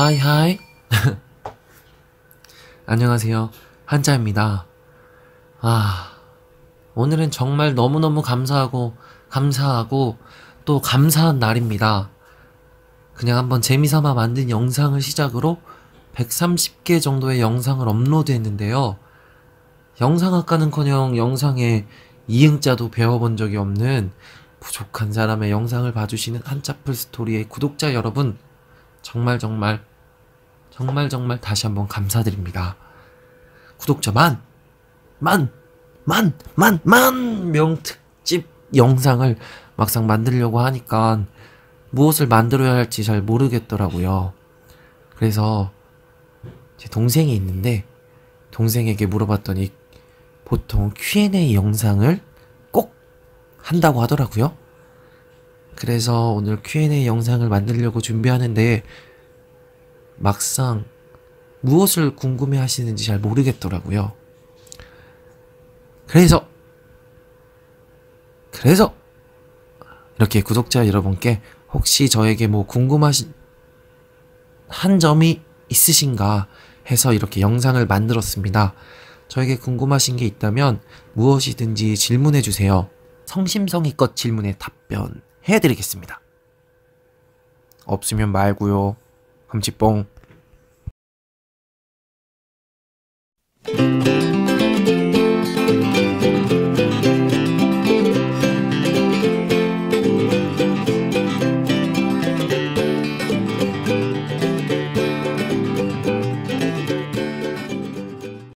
하이 하이. 안녕하세요. 한자입니다. 아 오늘은 정말 너무너무 감사하고 감사하고 또 감사한 날입니다. 그냥 한번 재미삼아 만든 영상을 시작으로 130개 정도의 영상을 업로드 했는데요. 영상 학과는커녕 영상에 이응자도 배워본 적이 없는 부족한 사람의 영상을 봐주시는 한자풀 스토리의 구독자 여러분 정말 정말 정말 정말 다시 한번 감사드립니다. 구독자 만! 만! 만! 만! 만! 명 특집 영상을 막상 만들려고 하니까 무엇을 만들어야 할지 잘 모르겠더라고요. 그래서 제 동생이 있는데 동생에게 물어봤더니 보통 Q&A 영상을 꼭 한다고 하더라고요. 그래서 오늘 Q&A 영상을 만들려고 준비하는데 막상 무엇을 궁금해 하시는지 잘 모르겠더라고요. 그래서 그래서 이렇게 구독자 여러분께 혹시 저에게 뭐 궁금하신 한 점이 있으신가 해서 이렇게 영상을 만들었습니다. 저에게 궁금하신 게 있다면 무엇이든지 질문해 주세요. 성심성의껏 질문에 답변해 드리겠습니다. 없으면 말고요. 他们去崩，